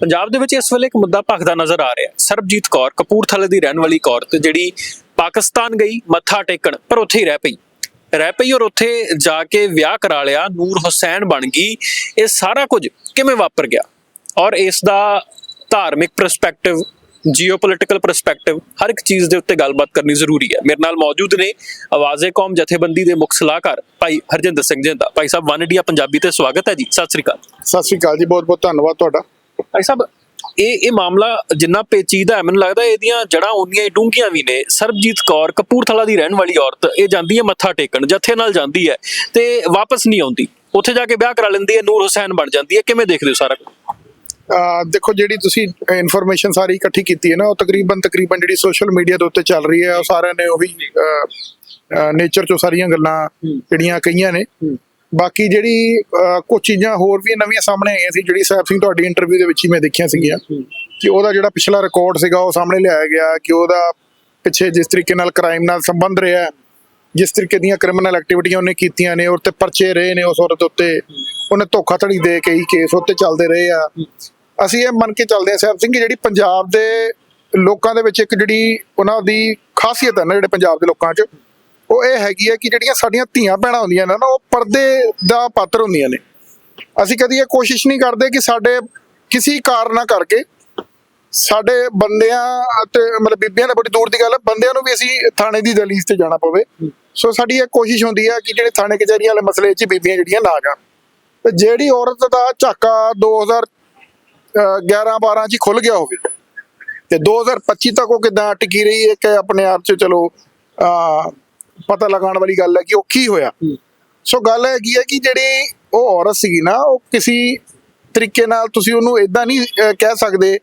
ਪੰਜਾਬ ਦੇ ਵਿੱਚ ਇਸ ਵੇਲੇ ਇੱਕ ਮੁੱਦਾ ਭਖਦਾ ਨਜ਼ਰ ਆ ਰਿਹਾ। ਸਰਬਜੀਤ ਕੌਰ, ਕਪੂਰਥਲੇ ਦੀ ਰਹਿਣ ਵਾਲੀ ਕੌਰ ਤੇ ਜਿਹੜੀ ਪਾਕਿਸਤਾਨ ਗਈ, ਮੱਥਾ ਟੇਕਣ, ਪਰ ਉੱਥੇ ਹੀ ਰਹਿ ਪਈ। ਰਹਿ ਪਈ ਔਰ ਉੱਥੇ ਜਾ ਕੇ ਵਿਆਹ ਕਰਾ ਲਿਆ, ਨੂਰ ਹੁਸੈਨ ਬਣ ਗਈ। ਇਹ ਸਾਰਾ ਕੁਝ ਕਿਵੇਂ ਵਾਪਰ ਗਿਆ? ਔਰ ਇਸ ਦਾ ਧਾਰਮਿਕ ਪਰਸਪੈਕਟਿਵ ਜੀਓਪੋਲਿਟੀਕਲ ਪਰਸਪੈਕਟਿਵ ਹਰ ਇੱਕ ਚੀਜ਼ ਦੇ ਉੱਤੇ ਗੱਲਬਾਤ ਕਰਨੀ ਜ਼ਰੂਰੀ ਹੈ। ਮੇਰੇ ਨਾਲ ਮੌਜੂਦ ਨੇ ਆਵਾਜ਼ੇ ਕੌਮ ਜਥੇਬੰਦੀ ਦੇ ਮੁੱਖ ਸਲਾਹਕਾਰ ਭਾਈ ਹਰਜਿੰਦਰ ਸਿੰਘ ਜਿੰਦਾ। ਭਾਈ ਸਾਹਿਬ, ਵਨ ਇੰਡੀਆ ਪੰਜਾਬੀ ਤੇ ਸਵਾਗਤ ਹੈ ਜੀ। ਸਤਿ ਸ੍ਰੀ ਅਕਾਲ। ਸਤਿ ਸ਼੍ਰੀ ਅਕਾਲ ਜੀ ਬਹੁਤ ਬਹੁਤ ਧੰਨਵਾਦ ਤੁਹਾਡਾ। ਭਾਈ ਸਾਹਿਬ ਇਹ ਇਹ ਮਾਮਲਾ ਜਿੰਨਾ ਪੇਚੀਦਾ ਹੈ ਮੈਨੂੰ ਲੱਗਦਾ ਇਹਦੀਆਂ ਜੜਾਂ ਉਨੀਆਂ ਹੀ ਡੂੰਘੀਆਂ ਵੀ ਨੇ। ਸਰਬਜੀਤ ਕੌਰ ਕਪੂਰਥਲਾ ਦੀ ਰਹਿਣ ਵਾਲੀ ਔਰਤ ਇਹ ਜਾਂਦੀ ਹੈ ਮੱਥਾ ਟੇਕਣ ਜੱਥੇ ਨਾਲ ਜਾਂਦੀ ਹੈ ਤੇ ਵਾਪਸ ਨਹੀਂ ਆਉਂਦੀ। ਉੱਥੇ ਜਾ ਕੇ ਵਿਆਹ ਕਰਾ ਲੈਂਦੀ ਹੈ ਨੂਰ ਹੁਸੈਨ ਬਣ ਜਾਂਦੀ ਹੈ। ਕਿਵੇਂ ਦੇਖਦੇ ਹੋ ਸਾਰਾ ਦੇਖੋ ਜਿਹੜੀ ਤੁਸੀਂ ਇਨਫੋਰਮੇਸ਼ਨ ਸਾਰੀ ਇਕੱਠੀ ਕੀਤੀ ਹੈ ਨਾ ਉਹ ਤਕਰੀਬਨ ਤਕਰੀਬਨ ਜਿਹੜੀ ਸੋਸ਼ਲ ਮੀਡੀਆ ਦੇ ਉੱਤੇ ਚੱਲ ਰਹੀ ਹੈ ਉਹ ਸਾਰਿਆਂ ਨੇ ਉਹੀ ਨੇਚਰ ਚੋਂ ਸਾਰੀਆਂ ਗੱਲਾਂ ਜਿਹੜੀਆਂ ਕਹੀਆਂ ਨੇ। ਬਾਕੀ ਜਿਹੜੀ ਕੁਝ ਚੀਜ਼ਾਂ ਹੋਰ ਵੀ ਨਵੀਆਂ ਸਾਹਮਣੇ ਆਈਆਂ ਸੀ ਜਿਹੜੀ ਸਾਹਿਬ ਸਿੰਘ ਤੁਹਾਡੀ ਇੰਟਰਵਿਊ ਦੇ ਵਿੱਚ ਹੀ ਮੈਂ ਦੇਖੀਆਂ ਸੀਗੀਆਂ। ਕਿ ਉਹਦਾ ਜਿਹੜਾ ਪਿਛਲਾ ਰਿਕਾਰਡ ਸੀਗਾ ਉਹ ਸਾਹਮਣੇ ਲਿਆਇਆ ਗਿਆ ਕਿ ਉਹਦਾ ਪਿੱਛੇ ਜਿਸ ਤਰੀਕੇ ਨਾਲ ਕ੍ਰਾਈਮ ਨਾਲ ਸੰਬੰਧ ਰਿਹਾ ਜਿਸ ਤਰੀਕੇ ਦੀਆਂ ਕ੍ਰਿਮੀਨਲ ਐਕਟੀਵਿਟੀਆਂ ਉਹਨੇ ਕੀਤੀਆਂ ਨੇ ਔਰ ਤੇ ਪਰਚੇ ਰਹੇ ਨੇ ਉਸ ਔਰਤ ਉੱਤੇ। ਉਹਨੇ ਧੋਖਾਧੜੀ ਦੇ ਕੇ ਹੀ ਕੇਸ ਉੱਤੇ ਚੱਲਦੇ ਰਹੇ ਆ। ਅਸੀਂ ਇਹ ਮੰਨ ਕੇ ਚੱਲਦੇ ਆ ਸਾਹਿਬ ਸਿੰਘ ਜਿਹੜੀ ਪੰਜਾਬ ਦੇ ਲੋਕਾਂ ਦੇ ਵਿੱਚ ਇੱਕ ਜਿਹੜੀ ਉਹਨਾਂ ਦੀ ਖਾਸੀਅਤ ਹੈ ਨਾ ਜਿਹੜੇ ਪੰਜਾਬ ਦੇ ਲੋਕਾਂ 'ਚ ਉਹ ਇਹ ਹੈਗੀ ਹੈ ਕਿ ਜਿਹੜੀਆਂ ਸਾਡੀਆਂ ਧੀਆਂ ਭੈਣਾਂ ਹੁੰਦੀਆਂ ਨੇ ਨਾ, ਉਹ ਪਰਦੇ ਦਾ ਪਾਤਰ ਹੁੰਦੀਆਂ ਨੇ। ਅਸੀਂ ਕਦੀ ਇਹ ਕੋਸ਼ਿਸ਼ ਨਹੀਂ ਕਰਦੇ ਕਿ ਸਾਡੇ ਕਿਸੇ ਕਾਰਨ ਕਰਕੇ ਸਾਡੇ ਬੰਦਿਆਂ ਤੇ ਮਤਲਬ ਬੀਬੀਆਂ ਨੇ ਬੜੀ ਦੂਰ ਦੀ ਗੱਲ ਹੈ ਬੰਦਿਆਂ ਨੂੰ ਵੀ ਅਸੀਂ ਥਾਣੇ ਦੀ ਦਲੀਲ ਤੇ ਜਾਣਾ ਪਵੇ। ਸੋ ਸਾਡੀ ਇਹ ਕੋਸ਼ਿਸ਼ ਹੁੰਦੀ ਹੈ ਕਿ ਜਿਹੜੇ ਥਾਣੇ ਕਚਹਿਰੀਆਂ ਵਾਲੇ ਮਸਲੇ 'ਚ ਬੀਬੀਆਂ ਜਿਹੜੀਆਂ ਨਾ ਜਾਣ। ਤੇ ਜਿਹੜੀ ਔਰਤ ਦਾ ਝਾਕਾ 2011 12 ਚ ਖੁੱਲ ਗਿਆ ਹੋਵੇ, ਤੇ 2025 ਤੱਕ ਉਹ ਕਿਦਾਂ ਟਿਕੀ ਰਹੀ ਹੈ ਕਿ ਆਪਣੇ ਆਪ ਚ ਚਲੋ ਆ ਪਤਾ ਲਗਾਉਣ ਵਾਲੀ ਗੱਲ ਹੈ ਕਿ ਉਹ ਕੀ ਹੋਇਆ। ਸੋ ਗੱਲ ਹੈਗੀ ਹੈ ਕਿ ਜਿਹੜੀ ਉਹ ਔਰਤ ਸੀਗੀ ਨਾ, ਉਹ ਕਿਸੇ ਤਰੀਕੇ ਨਾਲ ਤੁਸੀਂ ਉਹਨੂੰ ਇਦਾਂ ਨਹੀਂ ਕਹਿ ਸਕਦੇ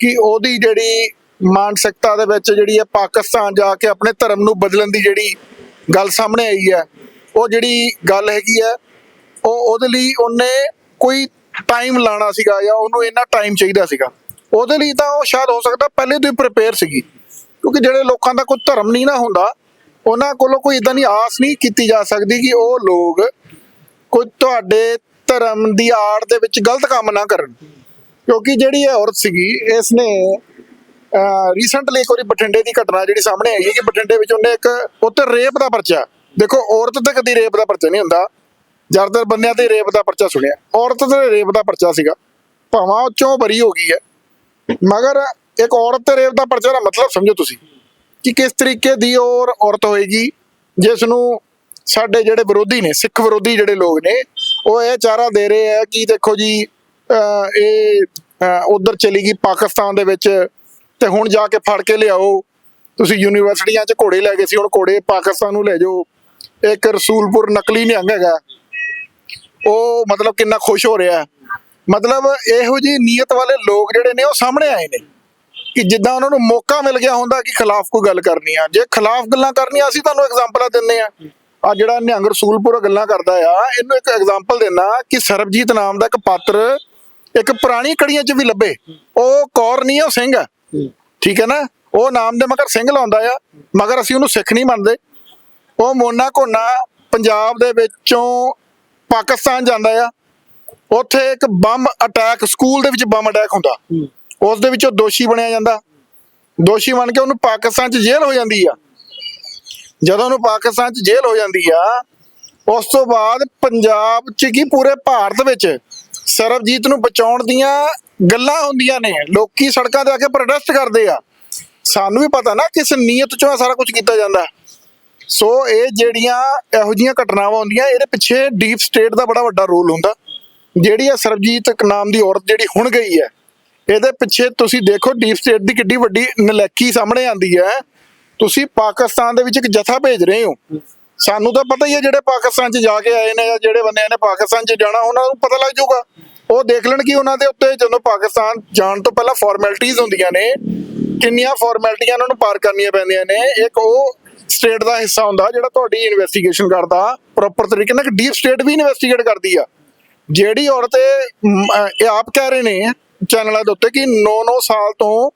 ਕਿ ਉਹਦੀ ਜਿਹੜੀ ਮਾਨਸਿਕਤਾ ਦੇ ਵਿੱਚ ਜਿਹੜੀ ਹੈ ਪਾਕਿਸਤਾਨ ਜਾ ਕੇ ਆਪਣੇ ਧਰਮ ਨੂੰ ਬਦਲਣ ਦੀ ਜਿਹੜੀ ਗੱਲ ਸਾਹਮਣੇ ਆਈ ਹੈ, ਉਹ ਜਿਹੜੀ ਗੱਲ ਹੈਗੀ ਹੈ, ਉਹ ਉਹਦੇ ਲਈ ਉਹਨੇ ਕੋਈ ਟਾਈਮ ਲਾਣਾ ਸੀਗਾ ਜਾਂ ਉਹਨੂੰ ਇੰਨਾ ਟਾਈਮ ਚਾਹੀਦਾ ਸੀਗਾ। ਉਹਦੇ ਲਈ ਤਾਂ ਉਹ ਸ਼ਾਇਦ ਹੋ ਸਕਦਾ ਪਹਿਲੇ ਤੋਂ ਹੀ ਪ੍ਰਪੇਅਰ ਸੀਗੀ, ਕਿਉਂਕਿ ਜਿਹੜੇ ਲੋਕਾਂ ਦਾ ਕੋਈ ਧਰਮ ਨਹੀਂ ਨਾ ਹੁੰਦਾ ਉਹਨਾਂ ਕੋਲੋਂ ਕੋਈ ਇਦਾਂ ਦੀ ਆਸ ਨਹੀਂ ਕੀਤੀ ਜਾ ਸਕਦੀ ਕਿ ਉਹ ਲੋਕ ਕੋਈ ਤੁਹਾਡੇ ਧਰਮ ਦੀ ਆੜ ਦੇ ਵਿੱਚ ਗਲਤ ਕੰਮ ਨਾ ਕਰਨ। ਕਿਉਂਕਿ ਜਿਹੜੀ ਇਹ ਔਰਤ ਸੀਗੀ ਇਸ ਨੇ ਰੀਸੈਂਟਲੀ ਇੱਕ ਵਾਰੀ ਬਠਿੰਡੇ ਦੀ ਘਟਨਾ ਜਿਹੜੀ ਸਾਹਮਣੇ ਆਈ ਹੈ ਕਿ ਬਠਿੰਡੇ ਵਿੱਚ ਉਹਨੇ ਇੱਕ ਉੱਤੇ ਰੇਪ ਦਾ ਪਰਚਾ, ਦੇਖੋ ਔਰਤ ਤੇ ਕਦੀ ਰੇਪ ਦਾ ਪਰਚਾ ਨਹੀਂ ਹੁੰਦਾ, ਜ਼ਿਆਦਾਤਰ ਬੰਦਿਆਂ ਤੇ ਰੇਪ ਦਾ ਪਰਚਾ ਸੁਣਿਆ। ਔਰਤ ਤੇ ਰੇਪ ਦਾ ਪਰਚਾ ਸੀਗਾ, ਭਾਵਾਂ ਉਹ ਚੋਂ ਬਰੀ ਹੋ ਗਈ ਹੈ। ਮਗਰ ਇੱਕ ਔਰਤ ਤੇ ਰੇਪ ਦਾ ਪਰਚਾ ਦਾ ਮਤਲਬ ਸਮਝੋ ਤੁਸੀਂ। ਕਿ ਕਿਸ ਤਰੀਕੇ ਦੀ ਔਰ ਔਰਤ ਹੋਏਗੀ ਜਿਸ ਨੂੰ ਸਾਡੇ ਜਿਹੜੇ ਵਿਰੋਧੀ ਨੇ, ਸਿੱਖ ਵਿਰੋਧੀ ਜਿਹੜੇ ਲੋਕ ਨੇ, ਉਹ ਇਹ ਚਾਰਾ ਦੇ ਰਹੇ ਆ ਕਿ ਦੇਖੋ ਜੀ ਇਹ ਉਧਰ ਚਲੀ ਗਈ ਪਾਕਿਸਤਾਨ ਦੇ ਵਿੱਚ ਤੇ ਹੁਣ ਜਾ ਕੇ ਫੜ ਕੇ ਲਿਆਓ। ਤੁਸੀਂ ਯੂਨੀਵਰਸਿਟੀਆਂ 'ਚ ਘੋੜੇ ਲੈ ਗਏ ਸੀ, ਹੁਣ ਘੋੜੇ ਪਾਕਿਸਤਾਨ ਨੂੰ ਲੈ ਜਾਓ। ਇੱਕ ਰਸੂਲਪੁਰ ਨਕਲੀ ਨਿਹੰਗ ਹੈਗਾ। ਉਹ ਮਤਲਬ ਕਿੰਨਾ ਖੁਸ਼ ਹੋ ਰਿਹਾ। ਮਤਲਬ ਇਹੋ ਜੀ ਨੀਅਤ ਵਾਲੇ ਲੋਕ ਜਿਹੜੇ ਨੇ, ਉਹ ਸਾਹਮਣੇ ਆਏ ਨੇ। ਕਿ ਜਿੱਦਾਂ ਉਹਨਾਂ ਨੂੰ ਮੌਕਾ ਮਿਲ ਗਿਆ ਹੁੰਦਾ ਕਿ ਖਿਲਾਫ ਕੋਈ ਗੱਲ ਕਰਨੀ ਆ। ਜੇ ਖਿਲਾਫ ਗੱਲਾਂ ਕਰਨੀਆਂ, ਅਸੀਂ ਤੁਹਾਨੂੰ ਐਗਜ਼ਾਮਪਲਾਂ ਦਿੰਨੇ ਆ। ਆ ਜਿਹੜਾ ਨਿਹੰਗ ਰਸੂਲਪੁਰ ਗੱਲਾਂ ਕਰਦਾ ਆ, ਇਹਨੂੰ ਇੱਕ ਐਗਜ਼ਾਮਪਲ ਦੇਣਾ ਕਿ ਸਰਬਜੀਤ ਨਾਮ ਦਾ ਇੱਕ ਪਾਤਰ ਇੱਕ ਪੁਰਾਣੀ ਕੜੀਆਂ 'ਚ ਵੀ ਲੱਭੇ। ਉਹ ਕੌਰ ਨਹੀਂ ਉਹ ਸਿੰਘ ਆ। ਠੀਕ ਹੈ ਨਾ? ਉਹ ਨਾਮ ਦੇ ਮਗਰ ਸਿੰਘ ਲਾਉਂਦਾ ਆ, ਮਗਰ ਅਸੀਂ ਉਹਨੂੰ ਸਿੱਖ ਨਹੀਂ ਮੰਨਦੇ। ਉਹ ਮੋਨਾ ਕੋਨਾ ਪੰਜਾਬ ਦੇ ਵਿੱਚੋਂ ਪਾਕਿਸਤਾਨ ਜਾਂਦਾ ਆ। ਉੱਥੇ ਇੱਕ ਬੰਬ ਅਟੈਕ ਸਕੂਲ ਦੇ ਵਿੱਚ ਬੰਬ ਅਟੈਕ ਹੁੰਦਾ। ਉਸ ਦੇ ਵਿੱਚੋਂ ਦੋਸ਼ੀ ਬਣਿਆ ਜਾਂਦਾ। ਦੋਸ਼ੀ ਬਣ ਕੇ ਉਹਨੂੰ ਪਾਕਿਸਤਾਨ 'ਚ ਜੇਲ੍ਹ ਹੋ ਜਾਂਦੀ ਆ। ਜਦੋਂ ਉਹਨੂੰ ਪਾਕਿਸਤਾਨ 'ਚ ਜੇਲ੍ਹ ਹੋ ਜਾਂਦੀ ਆ, ਉਸ ਤੋਂ ਬਾਅਦ ਪੰਜਾਬ 'ਚ ਕੀ ਪੂਰੇ ਭਾਰਤ ਵਿੱਚ ਸਰਬਜੀਤ ਨੂੰ ਬਚਾਉਣ ਦੀਆਂ ਗੱਲਾਂ ਹੁੰਦੀਆਂ ਨੇ। ਲੋਕੀ ਸੜਕਾਂ ਤੇ ਆ ਕੇ ਪ੍ਰੋਟੈਸਟ ਕਰਦੇ ਆ। ਸਾਨੂੰ ਵੀ ਪਤਾ ਨਾ ਕਿਸ ਨੀਅਤ 'ਚੋਂ ਸਾਰਾ ਕੁਝ ਕੀਤਾ ਜਾਂਦਾ। ਸੋ ਇਹ ਜਿਹੜੀਆਂ ਇਹੋ ਜਿਹੀਆਂ ਘਟਨਾਵਾਂ ਹੁੰਦੀਆਂ, ਇਹਦੇ ਪਿੱਛੇ ਡੀਪ ਸਟੇਟ ਦਾ ਬੜਾ ਵੱਡਾ ਰੋਲ ਹੁੰਦਾ। ਜਿਹੜੀ ਆ ਸਰਬਜੀਤ ਨਾਮ ਦੀ ਔਰਤ ਜਿਹੜੀ ਹੁਣ ਗਈ ਹੈ ਇਹਦੇ ਪਿੱਛੇ ਤੁਸੀਂ ਦੇਖੋ ਡੀਪ ਸਟੇਟ ਦੀ ਕਿੱਡੀ ਵੱਡੀ ਨਲੈਕੀ ਸਾਹਮਣੇ ਆਂਦੀ ਹੈ। ਤੁਸੀਂ ਪਾਕਿਸਤਾਨ ਦੇ ਵਿੱਚ ਇੱਕ ਜਥਾ ਭੇਜ ਰਹੇ ਹੋ। ਸਾਨੂੰ ਤਾਂ ਪਤਾ ਹੀ ਹੈ ਜਿਹੜੇ ਪਾਕਿਸਤਾਨ 'ਚ ਜਾ ਕੇ ਆਏ ਨੇ ਜਾਂ ਜਿਹੜੇ ਬੰਦੇ ਨੇ ਪਾਕਿਸਤਾਨ 'ਚ ਜਾਣਾ, ਉਹਨਾਂ ਨੂੰ ਪਤਾ ਲੱਗ ਜਾਊਗਾ। ਉਹ ਦੇਖ ਲੈਣ ਕਿ ਉਹਨਾਂ ਦੇ ਉੱਤੇ ਜਦੋਂ ਪਾਕਿਸਤਾਨ ਜਾਣ ਤੋਂ ਪਹਿਲਾਂ ਫਾਰਮੈਲਿਟੀਆਂ ਹੁੰਦੀਆਂ ਨੇ, ਕਿੰਨੀਆਂ ਫਾਰਮੈਲਿਟੀਆਂ ਉਹਨਾਂ ਨੂੰ ਪਾਰ ਕਰਨੀਆਂ ਪੈਂਦੀਆਂ ਨੇ। ਇੱਕ ਉਹ ਸਟੇਟ ਦਾ ਹਿੱਸਾ ਹੁੰਦਾ ਜਿਹੜਾ ਤੁਹਾਡੀ ਇਨਵੈਸਟੀਗੇਸ਼ਨ ਕਰਦਾ ਪ੍ਰੋਪਰ ਤਰੀਕੇ ਨਾਲ ਇੱਕ ਡੀਪ ਸਟੇਟ ਵੀ ਇਨਵੈਸਟੀਗੇਟ ਕਰਦੀ ਆ। ਜਿਹੜੀ ਔਰਤ ਇਹ ਆਪ ਕਹਿ ਰਹੇ ਨੇ ਚੈਨਲਾਂ ਦੇ ਉੱਤੇ ਕਿ 9-9 ਸਾਲ ਤੋਂ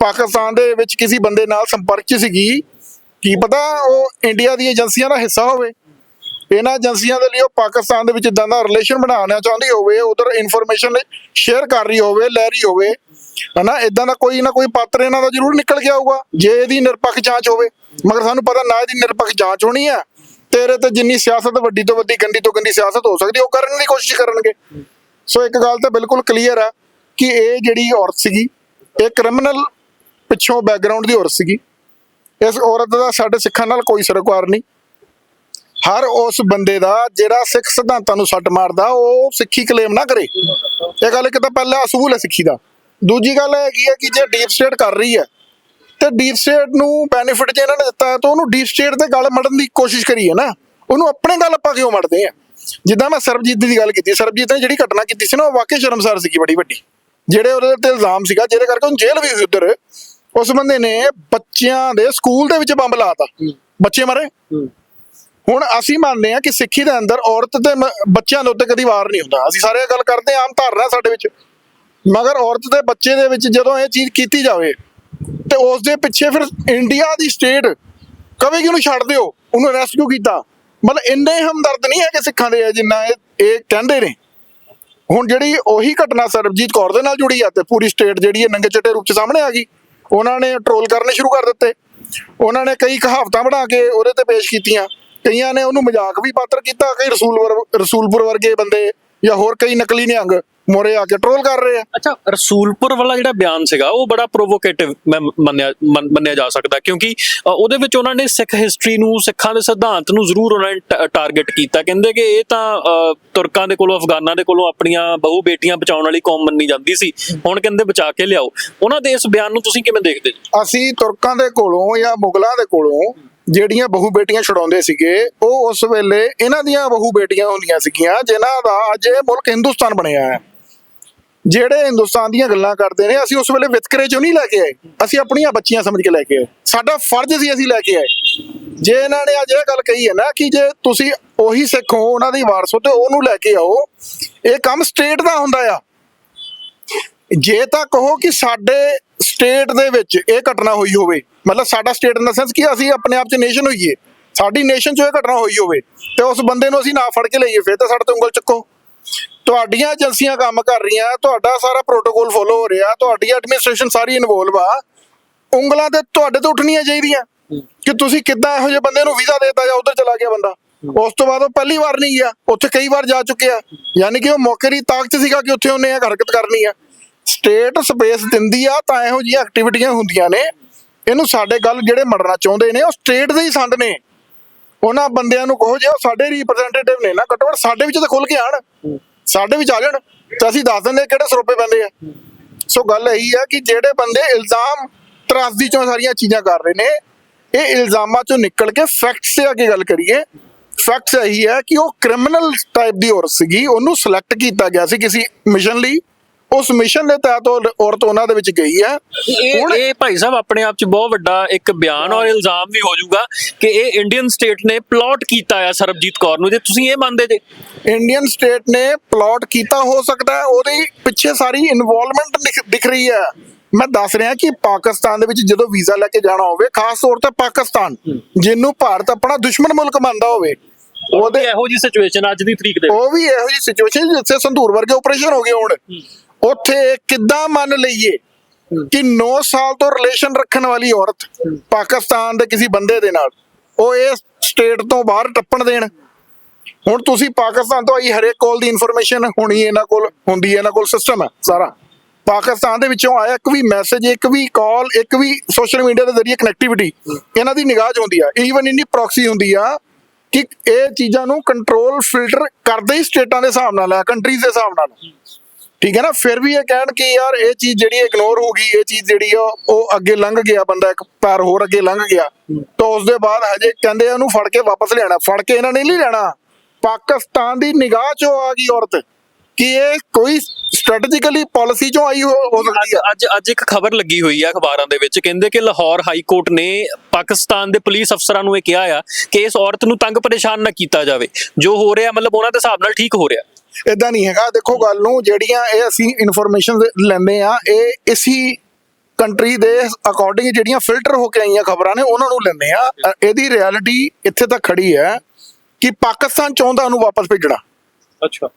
ਪਾਕਿਸਤਾਨ ਦੇ ਵਿੱਚ ਕਿਸੇ ਬੰਦੇ ਨਾਲ ਸੰਪਰਕ 'ਚ ਸੀਗੀ। ਕੀ ਪਤਾ ਉਹ ਇੰਡੀਆ ਦੀ ਏਜੰਸੀਆਂ ਦਾ ਹਿੱਸਾ ਹੋਵੇ। ਇਹਨਾਂ ਏਜੰਸੀਆਂ ਦੇ ਲਈ ਉਹ ਪਾਕਿਸਤਾਨ ਦੇ ਵਿੱਚ ਇਦਾਂ ਦਾ ਰਿਲੇਸ਼ਨ ਬਣਾਉਣਾ ਚਾਹੁੰਦੀ ਹੋਵੇ, ਉਧਰ ਇਨਫੋਰਮੇਸ਼ਨ ਸ਼ੇਅਰ ਕਰ ਰਹੀ ਹੋਵੇ, ਲੈ ਰਹੀ ਹੋਵੇ। ਹਨਾ ਇਦਾਂ ਦਾ ਕੋਈ ਨਾ ਕੋਈ ਪਾਤਰ ਇਹਨਾਂ ਦਾ ਜ਼ਰੂਰ ਨਿਕਲ ਕੇ ਆਊਗਾ, ਜੇ ਇਹਦੀ ਨਿਰਪੱਖ ਜਾਂਚ ਹੋਵੇ। ਮਗਰ ਸਾਨੂੰ ਪਤਾ ਨਾ ਇਹਦੀ ਨਿਰਪੱਖ ਜਾਂਚ ਹੋਣੀ ਆ ਤੇਰੇ ਤੇ ਜਿੰਨੀ ਸਿਆਸਤ ਵੱਡੀ ਤੋਂ ਵੱਡੀ ਗੰਦੀ ਤੋਂ ਗੰਦੀ ਸਿਆਸਤ ਹੋ ਸਕਦੀ ਉਹ ਕਰਨ ਦੀ ਕੋਸ਼ਿਸ਼ ਕਰਨਗੇ। ਸੋ ਇੱਕ ਗੱਲ ਤਾਂ ਬਿਲਕੁਲ ਕਲੀਅਰ ਆ ਕਿ ਇਹ ਜਿਹੜੀ ਔਰਤ ਸੀਗੀ, ਇਹ ਕ੍ਰਿਮੀਨਲ ਪਿੱਛੋਂ ਬੈਕਗ੍ਰਾਉਂਡ ਦੀ ਔਰਤ ਸੀਗੀ। ਇਸ ਔਰਤ ਦਾ ਸਾਡੇ ਸਿੱਖਾਂ ਨਾਲ ਕੋਈ ਸਰੋਕਾਰ ਨਹੀਂ। ਹਰ ਉਸ ਬੰਦੇ ਦਾ ਜਿਹੜਾ ਸਿੱਖ ਸਿਧਾਂਤਾਂ ਨੂੰ ਸੱਟ ਮਾਰਦਾ, ਉਹ ਸਿੱਖੀ ਕਲੇਮ ਨਾ ਕਰੇ। ਇਹ ਗੱਲ ਇੱਕ ਤਾਂ ਪਹਿਲਾ ਅਸੂਲ ਹੈ ਸਿੱਖੀ ਦਾ। ਦੂਜੀ ਗੱਲ ਇਹ ਹੈਗੀ ਹੈ ਕਿ ਜੇ ਡੀਪ ਸਟੇਟ ਕਰ ਰਹੀ ਹੈ, ਤੇ ਡੀਪ ਸਟੇਟ ਨੂੰ ਬੈਨੀਫਿਟ ਜੇ ਇਹਨਾਂ ਨੇ ਦਿੱਤਾ ਹੈ, ਤਾਂ ਉਹਨੂੰ ਡੀਪ ਸਟੇਟ 'ਤੇ ਗੱਲ ਮੜਨ ਦੀ ਕੋਸ਼ਿਸ਼ ਕਰੀ ਹੈ ਨਾ। ਉਹਨੂੰ ਆਪਣੇ ਗੱਲ ਆਪਾਂ ਕਿਉਂ ਮੜਦੇ ਆ ਜਿੱਦਾਂ ਮੈਂ ਸਰਬਜੀਤ ਦੀ ਗੱਲ ਕੀਤੀ, ਸਰਬਜੀਤ ਨੇ ਜਿਹੜੀ ਘਟਨਾ ਕੀਤੀ ਸੀ ਨਾ, ਉਹ ਵਾਕਈ ਸ਼ਰਮਸਾਰ ਸੀਗੀ ਬੜੀ ਵੱਡੀ। ਜਿਹੜੇ ਉਹਦੇ ਤੇ ਇਲਜ਼ਾਮ ਸੀਗਾ ਜਿਹਦੇ ਕਰਕੇ ਉਹਨੂੰ ਜੇਲ੍ਹ ਵੀ ਹੋਈ ਉਧਰ। ਉਸ ਬੰਦੇ ਨੇ ਬੱਚਿਆਂ ਦੇ ਸਕੂਲ ਦੇ ਵਿੱਚ ਬੰਬ ਲਾਤਾ। ਬੱਚੇ ਮਰੇ। ਹੁਣ ਅਸੀਂ ਮੰਨਦੇ ਹਾਂ ਕਿ ਸਿੱਖੀ ਦੇ ਅੰਦਰ ਔਰਤ ਤੇ ਬੱਚਿਆਂ ਦੇ ਉੱਤੇ ਕਦੀ ਵਾਰ ਨਹੀਂ ਹੁੰਦਾ। ਅਸੀਂ ਸਾਰੇ ਇਹ ਗੱਲ ਕਰਦੇ ਹਾਂ, ਆਮ ਧਾਰਨਾ ਸਾਡੇ ਵਿੱਚ। ਮਗਰ ਔਰਤ ਤੇ ਬੱਚੇ ਦੇ ਵਿੱਚ ਜਦੋਂ ਇਹ ਚੀਜ਼ ਕੀਤੀ ਜਾਵੇ ਤੇ ਉਸ ਦੇ ਪਿੱਛੇ ਫਿਰ ਇੰਡੀਆ ਦੀ ਸਟੇਟ ਕਵੇ ਕਿ ਉਹਨੂੰ ਛੱਡ ਦਿਓ। ਉਹਨੂੰ ਅਰੈਸਟ ਕਿਉਂ ਕੀਤਾ। ਮਤਲਬ ਇੰਨੇ ਹਮਦਰਦ ਨਹੀਂ ਹੈਗੇ ਸਿੱਖਾਂ ਦੇ ਜਿੰਨਾ ਇਹ ਇਹ ਕਹਿੰਦੇ ਨੇ। ਹੁਣ ਜਿਹੜੀ ਉਹੀ ਘਟਨਾ ਸਰਬਜੀਤ ਕੌਰ ਦੇ ਨਾਲ ਜੁੜੀ ਆ ਤੇ ਪੂਰੀ ਸਟੇਟ ਜਿਹੜੀ ਹੈ ਨੰਗੇ ਚਿੱਟੇ ਰੂਪ ਚ ਸਾਹਮਣੇ ਆ ਗਈ। ਉਹਨਾਂ ਨੇ ਟ੍ਰੋਲ ਕਰਨੇ ਸ਼ੁਰੂ ਕਰ ਦਿੱਤੇ। ਉਹਨਾਂ ਨੇ ਕਈ ਕਹਾਵਤਾਂ ਬਣਾ ਕੇ ਉਹਦੇ ਤੇ ਪੇਸ਼ ਕੀਤੀਆਂ। ਕਈਆਂ ਨੇ ਉਹਨੂੰ ਮਜ਼ਾਕ ਵੀ ਪਾਤਰ ਕੀਤਾ, ਕਈ ਰਸੂਲ ਵਰ- ਰਸੂਲਪੁਰ ਵਰਗੇ ਬੰਦੇ ਜਾਂ ਹੋਰ ਕਈ ਨਕਲੀ ਨਿਹੰਗ। ਮੋਰੇ ਆ ਕੇ ਟ੍ਰੋਲ ਕਰ ਰਹੇ ਆ। ਅੱਛਾ ਰਸੂਲਪੁਰ ਵਾਲਾ ਜਿਹੜਾ ਬਿਆਨ ਸੀਗਾ ਉਹ ਬੜਾ ਪ੍ਰੋਵੋਕੇਟਿਵ ਮੰਨਿਆ ਮੰਨ- ਮੰਨਿਆ ਜਾ ਸਕਦਾ ਕਿਉਂਕਿ ਉਹਦੇ ਵਿੱਚ ਉਹਨਾਂ ਨੇ ਸਿੱਖ ਹਿਸਟਰੀ ਨੂੰ ਸਿੱਖਾਂ ਦੇ ਸਿਧਾਂਤ ਨੂੰ ਜ਼ਰੂਰ ਉਹਨਾਂ ਨੇ ਟਾਰਗੇਟ ਕੀਤਾ। ਕਹਿੰਦੇ ਕਿ ਇਹ ਤਾਂ ਤੁਰਕਾਂ ਦੇ ਕੋਲੋਂ ਅਫਗਾਨਾਂ ਦੇ ਕੋਲੋਂ ਆਪਣੀਆਂ ਬਹੂ ਬੇਟੀਆਂ ਬਚਾਉਣ ਵਾਲੀ ਕੌਮ ਮੰਨੀ ਜਾਂਦੀ ਸੀ। ਹੁਣ ਕਹਿੰਦੇ ਬਚਾ ਕੇ ਲਿਆਓ। ਉਹਨਾਂ ਦੇ ਇਸ ਬਿਆਨ ਨੂੰ ਤੁਸੀਂ ਕਿਵੇਂ ਦੇਖਦੇ ਅਸੀਂ ਤੁਰਕਾਂ ਦੇ ਕੋਲੋਂ ਜਾਂ ਮੁਗਲਾਂ ਦੇ ਕੋਲੋਂ ਜਿਹੜੀਆਂ ਬਹੂ ਬੇਟੀਆਂ ਛਡਾਉਂਦੇ ਸੀਗੇ ਉਹ ਉਸ ਵੇਲੇ ਇਹਨਾਂ ਦੀਆਂ ਬਹੂ ਬੇਟੀਆਂ ਹੁੰਦੀਆਂ ਸੀਗੀਆਂ ਜਿਨ੍ਹਾਂ ਦਾ ਅੱਜ ਇਹ ਮੁਲਕ ਹਿੰਦੁਸਤਾਨ ਬਣਿਆ ਹੈ। ਜਿਹੜੇ ਹਿੰਦੁਸਤਾਨ ਦੀਆਂ ਗੱਲਾਂ ਕਰਦੇ ਨੇ, ਅਸੀਂ ਉਸ ਵੇਲੇ ਵਿਤਕਰੇ ਚੋਂ ਨਹੀਂ ਲੈ ਕੇ ਆਏ। ਅਸੀਂ ਆਪਣੀਆਂ ਬੱਚੀਆਂ ਸਮਝ ਕੇ ਲੈ ਕੇ ਆਏ। ਸਾਡਾ ਫਰਜ਼ ਸੀ ਅਸੀਂ ਲੈ ਕੇ ਆਏ। ਜੇ ਇਹਨਾਂ ਨੇ ਅੱਜ ਇਹ ਗੱਲ ਕਹੀ ਹੈ ਨਾ ਕਿ ਜੇ ਤੁਸੀਂ ਉਹੀ ਸਿੱਖ ਹੋ, ਉਹਨਾਂ ਦੀ ਵਾਰਸ ਹੋ, ਤੇ ਉਹਨੂੰ ਲੈ ਕੇ ਆਓ, ਇਹ ਕੰਮ ਸਟੇਟ ਦਾ ਹੁੰਦਾ ਆ। ਜੇ ਤਾਂ ਕਹੋ ਕਿ ਸਾਡੇ ਸਟੇਟ ਦੇ ਵਿੱਚ ਇਹ ਘਟਨਾ ਹੋਈ ਹੋਵੇ, ਮਤਲਬ ਸਾਡਾ ਸਟੇਟ ਇਨ ਦਾ ਸੈਂਸ ਕਿ ਅਸੀਂ ਆਪਣੇ ਆਪ 'ਚ ਨੇਸ਼ਨ ਹੋਈਏ। ਸਾਡੀ ਨੇਸ਼ਨ 'ਚ ਇਹ ਘਟਨਾ ਹੋਈ ਹੋਵੇ, ਤੇ ਉਸ ਬੰਦੇ ਨੂੰ ਅਸੀਂ ਨਾ ਫੜ ਕੇ ਲਈਏ, ਫਿਰ ਤਾਂ ਸਾਡੇ ਤੋਂ ਉਂਗਲ ਚੱਕੋ। ਤੁਹਾਡੀਆਂ ਏਜੰਸੀਆਂ ਕੰਮ ਕਰ ਰਹੀਆਂ ਤੁਹਾਡਾ ਸਾਰਾ ਪ੍ਰੋਟੋਕੋਲ ਫੋਲੋ ਹੋ ਰਿਹਾ ਤੁਹਾਡੀ ਐਡਮਿਨਿਸਟ੍ਰੇਸ਼ਨ ਸਾਰੀ ਇਨਵੋਲਵ ਆ। ਉਂਗਲਾਂ ਤੇ ਤੁਹਾਡੇ ਤੋਂ ਉੱਠਣੀਆਂ ਚਾਹੀਦੀਆਂ। ਕਿ ਤੁਸੀਂ ਕਿੱਦਾਂ ਇਹੋ ਜਿਹੇ ਬੰਦੇ ਨੂੰ ਵੀਜ਼ਾ ਦੇਤਾ ਜਾਂ ਉਧਰ ਚਲਾ ਗਿਆ ਬੰਦਾ। ਉਸ ਤੋਂ ਬਾਅਦ ਉਹ ਪਹਿਲੀ ਵਾਰ ਨਹੀਂ ਗਿਆ ਉੱਥੇ ਕਈ ਵਾਰ ਜਾ ਚੁੱਕਿਆ। ਯਾਨੀ ਕਿ ਉਹ ਮੌਕੇ ਦੀ ਤਾਕਤ ਸੀਗਾ ਕਿ ਉੱਥੇ ਉਹਨੇ ਇਹ ਹਰਕਤ ਕਰਨੀ ਆ। ਸਟੇਟ ਸਪੇਸ ਦਿੰਦੀ ਆ ਤਾਂ ਇਹੋ ਜਿਹੀਆਂ ਐਕਟੀਵਿਟੀਆਂ ਹੁੰਦੀਆਂ ਨੇ। ਇਹਨੂੰ ਸਾਡੇ ਗੱਲ ਜਿਹੜੇ ਮੜਨਾ ਚਾਹੁੰਦੇ ਨੇ ਉਹ ਸਟੇਟ ਦੇ ਹੀ ਸੰਦ ਨੇ। ਉਹਨਾਂ ਬੰਦਿਆਂ ਨੂੰ ਕਹੋ ਜੇ ਉਹ ਸਾਡੇ ਰਿਪਰੈਜ਼ੈਂਟੇਟਿਵ ਨੇ ਨਾ ਘੱਟੋ ਘੱਟ ਸਾਡੇ ਵਿੱਚ ਤਾਂ ਖੁੱਲ ਕੇ ਆਣ ਸਾਡੇ ਵਿੱਚ ਆ ਜਾਣ, ਤਾਂ ਅਸੀਂ ਦੱਸ ਦਿੰਦੇ ਕਿਹੜੇ ਸਰੋਪੇ ਪੈਂਦੇ ਆ। ਸੋ ਗੱਲ ਇਹੀ ਆ ਕਿ ਜਿਹੜੇ ਬੰਦੇ ਇਲਜ਼ਾਮ ਤਰਾਸਦੀ ਚੋਂ ਸਾਰੀਆਂ ਚੀਜ਼ਾਂ ਕਰ ਰਹੇ ਨੇ, ਇਹ ਇਲਜ਼ਾਮਾਂ ਚੋਂ ਨਿਕਲ ਕੇ ਫੈਕਟਸ ਤੇ ਅੱਗੇ ਗੱਲ ਕਰੀਏ। ਫੈਕਟਸ ਇਹੀ ਹੈ ਕਿ ਉਹ ਕ੍ਰਿਮੀਨਲ ਟਾਈਪ ਦੀ ਔਰਤ ਸੀਗੀ, ਉਹਨੂੰ ਸਿਲੈਕਟ ਕੀਤਾ ਗਿਆ ਸੀ ਕਿਸੇ ਮਿਸ਼ਨ ਲਈ। ਉਸ ਮਿਸ਼ਨ ਦੇ ਤਹਿਤ ਔਰਤ ਉਹਨਾਂ ਦੇ ਵਿੱਚ ਗਈ ਹੈ। ਇਹ ਹੁਣ ਇਹ ਭਾਈ ਸਾਹਿਬ ਆਪਣੇ ਆਪ ਚ ਬਹੁਤ ਵੱਡਾ ਇੱਕ ਬਿਆਨ ਔਰ ਇਲਜ਼ਾਮ ਵੀ ਹੋ ਜਾਊਗਾ ਕਿ ਇਹ ਇੰਡੀਅਨ ਸਟੇਟ ਨੇ ਪਲਾਟ ਕੀਤਾ ਆ ਸਰਬਜੀਤ ਕੌਰ ਨੂੰ। ਜੇ ਤੁਸੀਂ ਇਹ ਮੰਨਦੇ ਜੇ। ਇੰਡੀਅਨ ਸਟੇਟ ਨੇ ਪਲਾਟ ਕੀਤਾ ਹੋ ਸਕਦਾ ਹੈ ਉਹਦੇ ਪਿੱਛੇ ਸਾਰੀ ਇਨਵੋਲਵਮੈਂਟ ਦਿਖ ਰਹੀ ਹੈ। ਮੈਂ ਦੱਸ ਰਿਹਾ ਕਿ ਪਾਕਿਸਤਾਨ ਦੇ ਵਿੱਚ ਜਦੋਂ ਵੀਜ਼ਾ ਲੈ ਕੇ ਜਾਣਾ ਹੋਵੇ ਖਾਸ ਤੌਰ ਤੇ ਪਾਕਿਸਤਾਨ ਜਿਹਨੂੰ ਭਾਰਤ ਆਪਣਾ ਦੁਸ਼ਮਣ ਮੁਲਕ ਮੰਨਦਾ ਹੋਵੇ ਉਹਦੇ ਇਹੋ ਜੀ ਸਿਚੁਏਸ਼ਨ ਅੱਜ ਦੀ ਤਰੀਕ ਦੇ। ਉਹ ਵੀ ਇਹੋ ਜਿਹੀ ਸਿਚੁਏਸ਼ਨ ਜਿੱਥੇ ਸੰਧੂਰ ਵਰਗੇ ਆਪਰੇਸ਼ਨ ਹੋ ਗਏ ਹੋਣ। ਉੱਥੇ ਕਿੱਦਾਂ ਮੰਨ ਲਈਏ ਕਿ 9 ਸਾਲ ਤੋਂ ਰਿਲੇਸ਼ਨ ਰੱਖਣ ਵਾਲੀ ਔਰਤ ਪਾਕਿਸਤਾਨ ਦੇ ਕਿਸੇ ਬੰਦੇ ਦੇ ਨਾਲ, ਉਹ ਇਹ ਸਟੇਟ ਤੋਂ ਬਾਹਰ ਟੱਪਣ ਦੇਣ। ਹੁਣ ਤੁਸੀਂ ਪਾਕਿਸਤਾਨ ਤੋਂ ਆਈ, ਹਰੇਕ ਕੋਲ ਦੀ ਇਨਫੋਰਮੇਸ਼ਨ ਹੋਣੀ ਇਹਨਾਂ ਕੋਲ ਹੁੰਦੀ ਹੈ, ਇਹਨਾਂ ਕੋਲ ਸਿਸਟਮ ਹੈ ਸਾਰਾ। ਪਾਕਿਸਤਾਨ ਦੇ ਵਿੱਚੋਂ ਆਇਆ ਇੱਕ ਵੀ ਮੈਸੇਜ ਇੱਕ ਵੀ ਕਾਲ ਇੱਕ ਵੀ ਸੋਸ਼ਲ ਮੀਡੀਆ ਦੇ ਜ਼ਰੀਏ ਕਨੈਕਟੀਵਿਟੀ ਇਹਨਾਂ ਦੀ ਨਿਗਾਹ ਹੁੰਦੀ ਆ। ਈਵਨ ਇੰਨੀ ਪ੍ਰੋਕਸੀ ਹੁੰਦੀ ਆ ਕਿ ਇਹ ਚੀਜ਼ਾਂ ਨੂੰ ਕੰਟਰੋਲ ਫਿਲਟਰ ਕਰਦੇ ਹੀ ਸਟੇਟਾਂ ਦੇ ਹਿਸਾਬ ਨਾਲ ਆ ਕੰਟਰੀਜ਼ ਦੇ ਹਿਸਾਬ ਨਾਲ। ਠੀਕ ਹੈ ਨਾ, ਫਿਰ ਵੀ ਇਹ ਕਹਿਣ ਕਿ ਯਾਰ ਇਹ ਚੀਜ਼ ਜਿਹੜੀ ਇਗਨੋਰ ਹੋ ਗਈ, ਇਹ ਚੀਜ਼ ਜਿਹੜੀ ਆ, ਉਹ ਅੱਗੇ ਲੰਘ ਗਿਆ ਬੰਦਾ, ਇੱਕ ਪੈਰ ਹੋਰ ਅੱਗੇ ਲੰਘ ਗਿਆ। ਤਾਂ ਉਸ ਦੇ ਬਾਅਦ ਹਜੇ ਕਹਿੰਦੇ ਉਹਨੂੰ ਫੜ ਕੇ ਵਾਪਸ ਲਿਆਣਾ ਫੜ ਕੇ ਇਹਨਾਂ ਨੇ ਨਹੀਂ ਲੈਣਾ। ਪਾਕਿਸਤਾਨ ਦੀ ਨਿਗਾਹ 'ਚੋਂ ਆ ਗਈ ਔਰਤ, ਕਿ ਇਹ ਕੋਈ ਸਟ੍ਰੈਟਜੀਕਲੀ ਪਾਲਿਸੀ 'ਚੋਂ ਆਈ ਹੋ ਸਕਦੀ ਅੱਜ ਅੱਜ ਅੱਜ ਇੱਕ ਖਬਰ ਲੱਗੀ ਹੋਈ ਆ ਅਖਬਾਰਾਂ ਦੇ ਵਿੱਚ, ਕਹਿੰਦੇ ਕਿ ਲਾਹੌਰ ਹਾਈ ਕੋਰਟ ਨੇ ਪਾਕਿਸਤਾਨ ਦੇ ਪੁਲਿਸ ਅਫਸਰਾਂ ਨੂੰ ਇਹ ਕਿਹਾ ਆ ਕਿ ਇਸ ਔਰਤ ਨੂੰ ਤੰਗ ਪਰੇਸ਼ਾਨ ਨਾ ਕੀਤਾ ਜਾਵੇ। ਜੋ ਹੋ ਰਿਹਾ, ਮਤਲਬ ਉਹਨਾਂ ਦੇ ਹਿਸਾਬ ਨਾਲ ਠੀਕ ਹੋ ਰਿਹਾ। ਇਦਾਂ ਨਹੀਂ ਹੈਗਾ। ਦੇਖੋ ਗੱਲ ਨੂੰ ਜਿਹੜੀਆਂ ਇਹ ਅਸੀਂ ਇਨਫੋਰਮੇਸ਼ਨ ਲੈਂਦੇ ਆ ਇਹ ਇਸੀ ਕੰਟਰੀ ਦੇ ਅਕੋਰਡਿੰਗ ਜਿਹੜੀਆਂ ਫਿਲਟਰ ਹੋ ਕੇ ਆਈਆਂ ਖਬਰਾਂ ਨੇ ਉਹਨਾਂ ਨੂੰ ਲੈਂਦੇ ਆ ਇਹਦੀ ਰਿਐਲਿਟੀ ਇੱਥੇ ਤੱਕ ਖੜੀ ਹੈ ਕਿ ਪਾਕਿਸਤਾਨ ਚਾਹੁੰਦਾ ਉਹਨੂੰ ਵਾਪਸ ਭੇਜਣਾ। ਅੱਛਾ।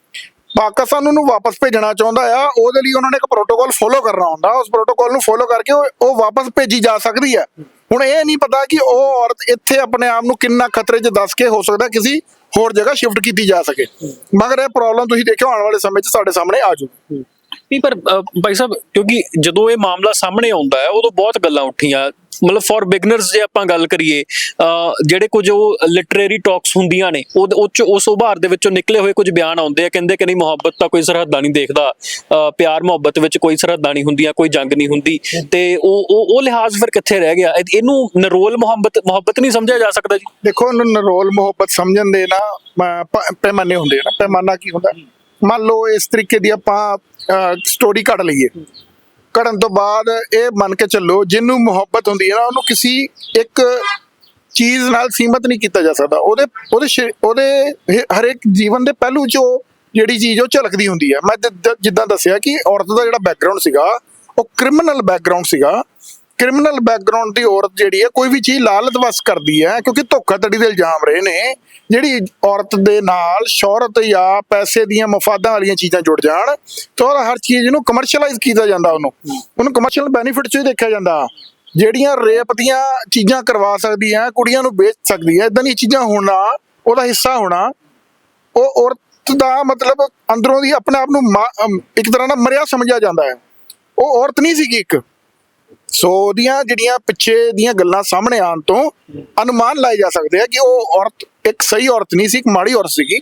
ਪਾਕਿਸਤਾਨ ਉਹਨੂੰ ਵਾਪਸ ਭੇਜਣਾ ਚਾਹੁੰਦਾ ਆ ਉਹਦੇ ਲਈ ਉਹਨਾਂ ਨੇ ਇੱਕ ਪ੍ਰੋਟੋਕਾਲ ਫੋਲੋ ਕਰਨਾ ਹੁੰਦਾ। ਉਸ ਪ੍ਰੋਟੋਕਾਲ ਨੂੰ ਫੋਲੋ ਕਰਕੇ ਉਹ ਵਾਪਸ ਭੇਜੀ ਜਾ ਸਕਦੀ ਹੈ। ਹੁਣ ਇਹ ਨਹੀਂ ਪਤਾ ਕਿ ਉਹ ਔਰਤ ਇੱਥੇ ਆਪਣੇ ਆਪ ਨੂੰ ਕਿੰਨਾ ਖਤਰੇ 'ਚ ਦੱਸ ਕੇ ਹੋ ਸਕਦਾ ਕਿਸੇ ਹੋਰ ਜਗ੍ਹਾ ਸ਼ਿਫਟ ਕੀਤੀ ਜਾ ਸਕੇ। ਮਗਰ ਇਹ ਪ੍ਰੋਬਲਮ ਤੁਸੀਂ ਦੇਖਿਓ ਆਉਣ ਵਾਲੇ ਸਮੇਂ 'ਚ ਸਾਡੇ ਸਾਹਮਣੇ ਆ ਜੂ ਨਹੀਂ, ਪਰ ਭਾਈ ਸਾਹਿਬ, ਕਿਉਂਕਿ ਜਦੋਂ ਇਹ ਮਾਮਲਾ ਸਾਹਮਣੇ ਆਉਂਦਾ ਹੈ, ਉਦੋਂ ਬਹੁਤ ਗੱਲਾਂ ਉੱਠੀਆਂ। ਮਤਲਬ ਫॉर ਬਿਗਨਰਸ ਜੇ ਆਪਾਂ ਗੱਲ ਕਰੀਏ ਜਿਹੜੇ ਕੁਝ ਉਹ ਲਿਟਰੇਰੀ ਟਾਕਸ ਹੁੰਦੀਆਂ ਨੇ, ਉਹ ਉਹ ਉਸ ਉਭਾਰ ਦੇ ਵਿੱਚੋਂ ਨਿਕਲੇ ਹੋਏ ਕੁਝ ਬਿਆਨ ਆਉਂਦੇ ਆ, ਕਹਿੰਦੇ ਕਿ ਨਹੀਂ, ਮੁਹੱਬਤ ਤਾਂ ਕੋਈ ਸਰਹੱਦਾਂ ਨਹੀਂ ਦੇਖਦਾ। ਪਿਆਰ, ਮੁਹੱਬਤ ਵਿੱਚ ਕੋਈ ਸਰਹੱਦਾਂ ਨਹੀਂ ਹੁੰਦੀਆਂ, ਕੋਈ ਜੰਗ ਨਹੀਂ ਹੁੰਦੀ। ਤੇ ਉਹ ਉਹ ਉਹ ਲਿਹਾਜ਼ ਫਿਰ ਕਿੱਥੇ ਰਹਿ ਗਿਆ? ਇਹਨੂੰ ਨਰੋਲ ਮੁਹੱਬਤ ਮੁਹੱਬਤ ਨਹੀਂ ਸਮਝਿਆ ਜਾ ਸਕਦਾ ਜੀ? ਦੇਖੋ ਇਹਨੂੰ ਨਰੋਲ ਮੁਹੱਬਤ ਸਮਝਣ ਦੇ ਨਾ ਪੈਮਾਨੇ ਹੁੰਦੇ ਨਾ। ਪੈਮਾਨਾ ਕੀ ਹੁੰਦਾ? ਮੰਨ ਲਓ ਇਸ ਤਰੀਕੇ ਦੀ ਆਪਾਂ ਸਟੋਰੀ ਕੱਢ ਲਈਏ। ਕੱਢਣ ਤੋਂ ਬਾਅਦ ਇਹ ਮੰਨ ਕੇ ਚੱਲੋ, ਜਿਹਨੂੰ ਮੁਹੱਬਤ ਹੁੰਦੀ ਹੈ ਨਾ, ਉਹਨੂੰ ਕਿਸੇ ਇੱਕ ਚੀਜ਼ ਨਾਲ ਸੀਮਤ ਨਹੀਂ ਕੀਤਾ ਜਾ ਸਕਦਾ। ਉਹਦੇ ਉਹਦੇ ਸ਼ਰੀ- ਉਹਦੇ ਹਰੇਕ ਜੀਵਨ ਦੇ ਪਹਿਲੂ 'ਚ ਉਹ ਜਿਹੜੀ ਚੀਜ਼ ਉਹ ਝਲਕਦੀ ਹੁੰਦੀ ਹੈ। ਮੈਂ ਜ- ਜਿੱਦਾਂ ਦੱਸਿਆ ਕਿ ਔਰਤ ਦਾ ਜਿਹੜਾ ਬੈਕਗ੍ਰਾਉਂਡ ਸੀਗਾ, ਉਹ ਕ੍ਰਿਮੀਨਲ ਬੈਕਗ੍ਰਾਉਂਡ ਸੀਗਾ। ਕ੍ਰਿਮੀਨਲ ਬੈਕਗ੍ਰਾਉਂਡ ਦੀ ਔਰਤ ਜਿਹੜੀ ਹੈ, ਕੋਈ ਵੀ ਚੀਜ਼ ਲਾਲਚ ਵਸ ਕਰਦੀ ਹੈ, ਕਿਉਂਕਿ ਧੋਖਾਧੜੀ ਦੇ ਇਲਜ਼ਾਮ ਰਹੇ ਨੇ, ਜਿਹੜੀ ਔਰਤ ਦੇ ਨਾਲ ਸ਼ੌਹਰਤ ਜਾਂ ਪੈਸੇ ਦੀਆਂ ਮਫਾਦਾਂ ਵਾਲੀਆਂ ਚੀਜ਼ਾਂ ਜੁੜ ਜਾਣ, ਤਾਂ ਹਰ ਚੀਜ਼ ਨੂੰ ਕਮਰਸ਼ੀਅਲਾਈਜ਼ ਕੀਤਾ ਜਾਂਦਾ ਉਹਨੂੰ। ਉਹਨੂੰ ਕਮਰਸ਼ੀਅਲ ਬੈਨੀਫਿਟ 'ਚ ਹੀ ਦੇਖਿਆ ਜਾਂਦਾ। ਜਿਹੜੀਆਂ ਰੇਪ ਦੀਆਂ ਚੀਜ਼ਾਂ ਕਰਵਾ ਸਕਦੀ ਹੈ, ਕੁੜੀਆਂ ਨੂੰ ਵੇਚ ਸਕਦੀ ਹੈ ਇਦਾਂ ਦੀਆਂ ਚੀਜ਼ਾਂ ਹੋਣਾ ਉਹਦਾ ਹਿੱਸਾ ਹੋਣਾ, ਉਹ ਔਰਤ ਦਾ ਮਤਲਬ ਅੰਦਰੋਂ ਦੀ ਆਪਣੇ ਆਪ ਨੂੰ ਮਾ- ਇੱਕ ਤਰ੍ਹਾਂ ਨਾਲ ਮਰਿਆ ਸਮਝਿਆ ਜਾਂਦਾ ਹੈ। ਉਹ ਔਰਤ ਨਹੀਂ ਸੀਗੀ ਇੱਕ। ਸੋ ਉਹਦੀਆਂ ਜਿਹੜੀਆਂ ਪਿੱਛੇ ਦੀਆਂ ਗੱਲਾਂ ਸਾਹਮਣੇ ਆਉਣ ਤੋਂ ਅਨੁਮਾਨ ਲਾਏ ਜਾ ਸਕਦੇ ਆ ਕਿ ਉਹ ਔਰਤ, ਇੱਕ ਸਹੀ ਔਰਤ ਨਹੀਂ ਸੀ, ਇੱਕ ਮਾੜੀ ਔਰਤ ਸੀਗੀ।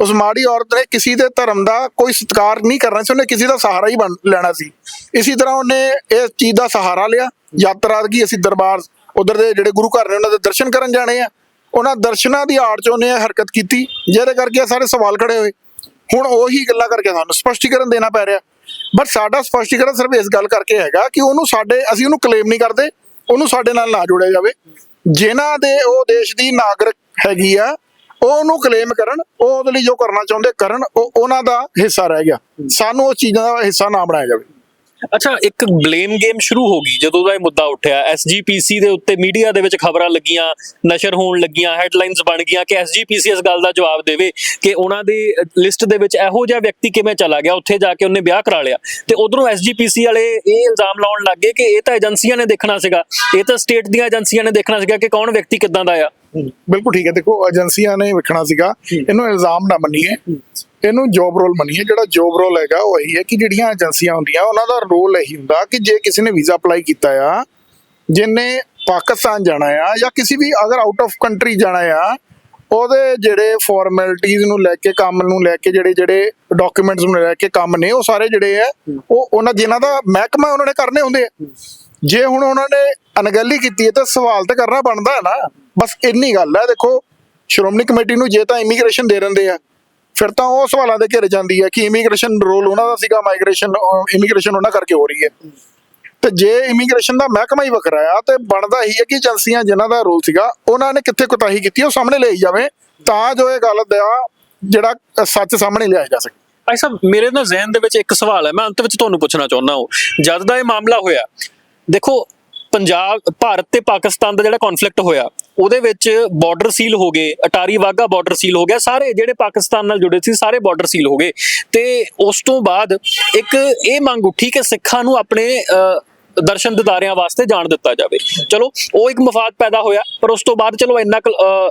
ਉਸ ਮਾੜੀ ਔਰਤ ਨੇ ਕਿਸੇ ਦੇ ਧਰਮ ਦਾ ਕੋਈ ਸਤਿਕਾਰ ਨਹੀਂ ਕਰਨਾ ਸੀ, ਉਹਨੇ ਕਿਸੇ ਦਾ ਸਹਾਰਾ ਹੀ ਬਣ, ਲੈਣਾ ਸੀ। ਇਸੇ ਤਰ੍ਹਾਂ ਉਹਨੇ ਇਸ ਚੀਜ਼ ਦਾ ਸਹਾਰਾ ਲਿਆ। ਯਾਤਰਾ ਕੀ ਅਸੀਂ ਦਰਬਾਰ, ਉਧਰ ਦੇ ਜਿਹੜੇ ਗੁਰੂ ਘਰ ਨੇ, ਉਹਨਾਂ ਦੇ ਦਰਸ਼ਨ ਕਰਨ ਜਾਣੇ ਆ। ਉਹਨਾਂ ਦਰਸ਼ਨਾਂ ਦੀ ਆੜ ਚ ਉਹਨੇ ਹਰਕਤ ਕੀਤੀ, ਜਿਹਦੇ ਕਰਕੇ ਸਾਰੇ ਸਵਾਲ ਖੜੇ ਹੋਏ। ਹੁਣ ਉਹੀ ਗੱਲਾਂ ਕਰਕੇ ਸਾਨੂੰ ਸਪਸ਼ਟੀਕਰਨ ਦੇਣਾ ਪੈ ਰਿਹਾ। ਬਟ ਸਾਡਾ ਸਪਸ਼ਟੀਕਰਨ ਸਿਰਫ ਇਸ ਗੱਲ ਕਰਕੇ ਹੈਗਾ ਕਿ ਉਹਨੂੰ ਸਾਡੇ, ਅਸੀਂ ਉਹਨੂੰ ਕਲੇਮ ਨਹੀਂ ਕਰਦੇ, ਉਹਨੂੰ ਸਾਡੇ ਨਾਲ ਨਾ ਜੋੜਿਆ ਜਾਵੇ। ਜਿਨ੍ਹਾਂ ਦੇ ਉਹ ਦੇਸ਼ ਦੀ ਨਾਗਰਿਕ ਹੈਗੀ ਆ, ਉਹ ਉਹਨੂੰ ਕਲੇਮ ਕਰਨ, ਉਹ ਉਹਦੇ ਲਈ ਜੋ ਕਰਨਾ ਚਾਹੁੰਦੇ ਕਰਨ, ਉਹ ਉਹਨਾਂ ਦਾ ਹਿੱਸਾ ਰਹਿ ਗਿਆ। ਸਾਨੂੰ ਉਸ ਚੀਜ਼ਾਂ ਦਾ ਹਿੱਸਾ ਨਾ ਬਣਾਇਆ ਜਾਵੇ। ਅੱਛਾ ਇੱਕ ਬਲੇਮ ਗੇਮ ਸ਼ੁਰੂ ਹੋ ਗਈ ਜਦੋਂ ਦਾ ਇਹ ਮੁੱਦਾ ਉੱਠਿਆ। ਐਸਜੀਪੀਸੀ ਦੇ ਉੱਤੇ ਮੀਡੀਆ ਦੇ ਵਿੱਚ ਖਬਰਾਂ ਲੱਗੀਆਂ ਨਸ਼ਰ ਹੋਣ ਲੱਗੀਆਂ ਹੈਡਲਾਈਨਸ ਬਣ ਗਈਆਂ ਕਿ ਐਸਜੀਪੀਸੀ ਇਸ ਗੱਲ ਦਾ ਜਵਾਬ ਦੇਵੇ ਕਿ ਉਹਨਾਂ ਦੀ ਲਿਸਟ ਦੇ ਵਿੱਚ ਇਹੋ ਜਿਹਾ ਵਿਅਕਤੀ ਕਿਵੇਂ ਚਲਾ ਗਿਆ ਉੱਥੇ ਜਾ ਕੇ ਉਹਨੇ ਵਿਆਹ ਕਰਾ ਲਿਆ। ਤੇ ਉਧਰੋਂ ਐਸਜੀਪੀਸੀ ਵਾਲੇ ਇਹ ਇਲਜ਼ਾਮ ਲਾਉਣ ਲੱਗੇ ਕਿ ਇਹ ਤਾਂ ਏਜੰਸੀਆਂ ਨੇ ਦੇਖਣਾ ਸੀਗਾ। ਇਹ ਤਾਂ ਸਟੇਟ ਦੀਆਂ ਏਜੰਸੀਆਂ ਨੇ ਦੇਖਣਾ ਸੀਗਾ ਕਿ ਕੌਣ ਵਿਅਕਤੀ ਕਿੱਦਾਂ ਦਾ ਆ। ਬਿਲਕੁਲ ਠੀਕ ਹੈ। ਦੇਖੋ ਏਜੰਸੀਆਂ ਨੇ ਵੇਖਣਾ ਸੀਗਾ। ਇਹਨੂੰ ਇਲਜ਼ਾਮ ਨਾ ਮੰਨੀਏ। ਇਹਨੂੰ ਜੋਬ ਰੋਲ ਮੰਨੀਏ, ਜਿਹੜਾ ਜੋਬ ਰੋਲ ਹੈਗਾ, ਉਹ ਇਹੀ ਹੈ ਕਿ ਜਿਹੜੀਆਂ ਏਜੰਸੀਆਂ ਹੁੰਦੀਆਂ, ਉਹਨਾਂ ਦਾ ਰੋਲ ਇਹੀ ਹੁੰਦਾ ਕਿ ਜੇ ਕਿਸੇ ਨੇ ਵੀਜ਼ਾ ਅਪਲਾਈ ਕੀਤਾ ਆ ਜਿਨੇ ਪਾਕਿਸਤਾਨ ਜਾਣਾ ਆ ਜਾਂ ਕਿਸੇ ਵੀ ਅਗਰ ਆਊਟ ਆਫ ਕੰਟਰੀ ਜਾਣਾ ਆ, ਉਹਦੇ ਜਿਹੜੇ ਫਾਰਮੈਲਿਟੀਆਂ ਨੂੰ ਲੈ ਕੇ, ਕੰਮ ਨੂੰ ਲੈ ਕੇ, ਜਿਹੜੇ ਜਿਹੜੇ ਡਾਕੂਮੈਂਟਸ ਨੂੰ ਲੈ ਕੇ ਕੰਮ ਨੇ, ਉਹ ਸਾਰੇ ਜਿਹੜੇ ਆ, ਉਹ ਉਹਨਾਂ ਜਿਨ੍ਹਾਂ ਦਾ ਮਹਿਕਮਾ ਉਹਨਾਂ ਨੇ ਕਰਨੇ ਹੁੰਦੇ ਆ। ਜੇ ਹੁਣ ਉਹਨਾਂ ਨੇ ਅਣਗਹਿਲੀ ਕੀਤੀ ਹੈ ਤਾਂ ਸਵਾਲ ਤਾਂ ਕਰਨਾ ਬਣਦਾ ਹੈ ਨਾ। ਬਸ ਇੰਨੀ ਗੱਲ ਹੈ, ਦੇਖੋ, ਸ਼੍ਰੋਮਣੀ ਕਮੇਟੀ ਨੂੰ ਜੇ ਤਾਂ ਇਮੀਗ੍ਰੇਸ਼ਨ ਦੇ ਦਿੰਦੇ ਆ। ਫਿਰ ਤਾਂ ਉਹ ਸਵਾਲਾਂ ਦੇ ਘੇਰੇ ਜਾਂਦੀ ਹੈ ਕਿ ਇਮੀਗ੍ਰੇਸ਼ਨ ਰੋਲ ਉਹਨਾਂ ਦਾ ਸੀਗਾ ਮਾਈਗ੍ਰੇਸ਼ਨ ਇਮੀਗ੍ਰੇਸ਼ਨ ਉਹਨਾਂ ਕਰਕੇ ਹੋ ਰਹੀ ਹੈ। ਤੇ ਜੇ ਇਮੀਗ੍ਰੇਸ਼ਨ ਦਾ ਮਹਿਕਮਾ ਹੀ ਵੱਖਰਾ ਆ, ਤੇ ਬਣਦਾ ਹੀ ਹੈ ਕਿ ਏਜੰਸੀਆਂ ਜਿਨ੍ਹਾਂ ਦਾ ਰੋਲ ਸੀਗਾ, ਉਹਨਾਂ ਨੇ ਕਿੱਥੇ ਕੁਤਾਹੀ ਕੀਤੀ, ਉਹ ਸਾਹਮਣੇ ਲਈ ਜਾਵੇ, ਤਾਂ ਜੋ ਇਹ ਗੱਲ ਦਾ ਜਿਹੜਾ ਸੱਚ ਸਾਹਮਣੇ ਲਿਆਇਆ ਜਾ ਸਕੇ। ਭਾਈ ਸਾਹਿਬ, ਮੇਰੇ ਨਾ ਜ਼ਿਹਨ ਦੇ ਵਿੱਚ ਇੱਕ ਸਵਾਲ ਹੈ, ਮੈਂ ਅੰਤ ਵਿੱਚ ਤੁਹਾਨੂੰ ਪੁੱਛਣਾ ਚਾਹੁੰਦਾ ਹਾਂ। ਜਦ ਦਾ ਇਹ ਮਾਮਲਾ ਹੋਇਆ, ਦੇਖੋ, ਪੰਜਾਬ, ਭਾਰਤ ਤੇ ਪਾਕਿਸਤਾਨ ਦਾ ਜਿਹੜਾ ਕਨਫਲਿਕਟ ਹੋਇਆ ਉਹਦੇ ਵਿੱਚ ਬਾਰਡਰ ਸੀਲ ਹੋ ਗਏ ਅਟਾਰੀ ਵਾਗਾ ਬਾਰਡਰ ਸੀਲ ਹੋ ਗਿਆ ਸਾਰੇ ਜਿਹੜੇ ਪਾਕਿਸਤਾਨ ਨਾਲ ਜੁੜੇ ਸੀ ਸਾਰੇ ਬਾਰਡਰ ਸੀਲ ਹੋ ਗਏ। ਤੇ ਉਸ ਤੋਂ ਬਾਅਦ ਇੱਕ ਇਹ ਮੰਗ ਉੱਠੀ ਕਿ ਸਿੱਖਾਂ ਨੂੰ ਆਪਣੇ ਅ, ਦਰਸ਼ਨ ਦਿਦਾਰਿਆਂ ਵਾਸਤੇ ਜਾਣ ਦਿੱਤਾ ਜਾਵੇ। ਚਲੋ, ਉਹ ਇੱਕ ਮਫਾਦ ਪੈਦਾ ਹੋਇਆ, ਪਰ ਉਸ ਤੋਂ ਬਾਅਦ ਚਲੋ ਇੰਨਾ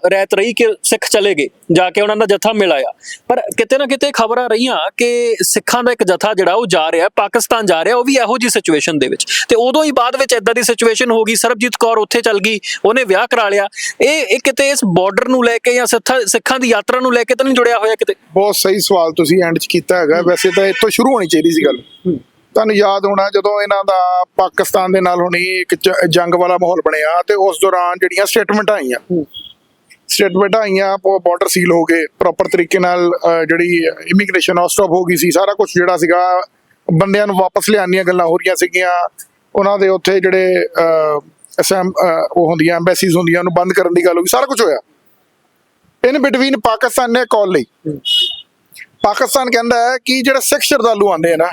ਰਹਿਤ ਰਹੀ ਕਿ ਸਿੱਖ ਚਲੇ ਗਏ, ਜਾ ਕੇ ਉਹਨਾਂ ਦਾ ਜਥਾ ਮਿਲ ਪਰ ਕਿਤੇ ਨਾ ਕਿਤੇ ਖਬਰਾਂ ਰਹੀਆਂ ਕਿ ਸਿੱਖਾਂ ਦਾ ਇੱਕ ਜਥਾ ਜਿਹੜਾ ਉਹ ਜਾ ਰਿਹਾ, ਪਾਕਿਸਤਾਨ ਜਾ ਰਿਹਾ, ਉਹ ਵੀ ਇਹੋ ਜੀ ਸਿਚੁਏਸ਼ਨ ਦੇ ਵਿੱਚ। ਤੇ ਉਦੋਂ ਹੀ ਬਾਅਦ ਵਿੱਚ ਇਦਾਂ ਦੀ ਸਿਚੁਏਸ਼ਨ ਹੋ ਗਈ, ਸਰਬਜੀਤ ਕੌਰ ਉੱਥੇ ਚੱਲ ਗਈ, ਉਹਨੇ ਵਿਆਹ ਕਰਾ ਲਿਆ। ਇਹ ਇਹ ਕਿਤੇ ਇਸ ਬਾਰਡਰ ਨੂੰ ਲੈ ਕੇ ਜਾਂ ਸਿੱਥਾ- ਸਿੱਖਾਂ ਦੀ ਯਾਤਰਾ ਨੂੰ ਲੈ ਕੇ ਤਾਂ ਨਹੀਂ ਜੁੜਿਆ ਹੋਇਆ ਕਿਤੇ? ਬਹੁਤ ਸਹੀ ਸਵਾਲ ਤੁਸੀਂ ਐਂਡ 'ਚ ਕੀਤਾ ਹੈਗਾ। ਵੈਸੇ ਤਾਂ ਇੱਥੋਂ ਸ਼ੁਰੂ ਹੋਣੀ ਚਾਹੀਦੀ ਸੀ ਗੱਲ। ਤੁਹਾਨੂੰ ਯਾਦ ਹੋਣਾ ਜਦੋਂ ਇਹਨਾਂ ਦਾ ਪਾਕਿਸਤਾਨ ਦੇ ਨਾਲ ਹੁਣੀ ਇੱਕ ਜੰਗ ਵਾਲਾ ਮਾਹੌਲ ਬਣਿਆ ਤੇ ਉਸ ਦੌਰਾਨ ਜਿਹੜੀਆਂ ਸਟੇਟਮੈਂਟਾਂ ਆਈਆਂ। ਸਟੇਟਮੈਂਟਾਂ ਆਈਆਂ ਬਾਰਡਰ ਸੀਲ ਹੋ ਗਏ ਪ੍ਰੋਪਰ ਤਰੀਕੇ ਨਾਲ ਜਿਹੜੀ ਇਮੀਗ੍ਰੇਸ਼ਨ ਆ ਸਟਾਪ ਹੋ ਗਈ ਸੀ। ਸਾਰਾ ਕੁਝ ਜਿਹੜਾ ਸੀਗਾ ਬੰਦਿਆਂ ਨੂੰ ਵਾਪਸ ਲਿਆਉਣ ਦੀਆਂ ਗੱਲਾਂ ਹੋ ਰਹੀਆਂ ਸੀਗੀਆਂ। ਉਹਨਾਂ ਦੇ ਉੱਥੇ ਜਿਹੜੇ ਅਹ, ਉਹ ਹੁੰਦੀਆਂ ਐਮਬੈਸੀਜ਼ ਹੁੰਦੀਆਂ ਉਹਨੂੰ ਬੰਦ ਕਰਨ ਦੀ ਗੱਲ ਹੋ ਗਈ। ਸਾਰਾ ਕੁਝ ਹੋਇਆ। ਇਨ ਬਿਟਵੀਨ ਪਾਕਿਸਤਾਨ ਨੇ ਕਾਲ ਲਈ। ਪਾਕਿਸਤਾਨ ਕਹਿੰਦਾ ਹੈ ਕਿ ਜਿਹੜੇ ਸਿੱਖ ਸ਼ਰਧਾਲੂ ਆਉਂਦੇ ਆ ਨਾ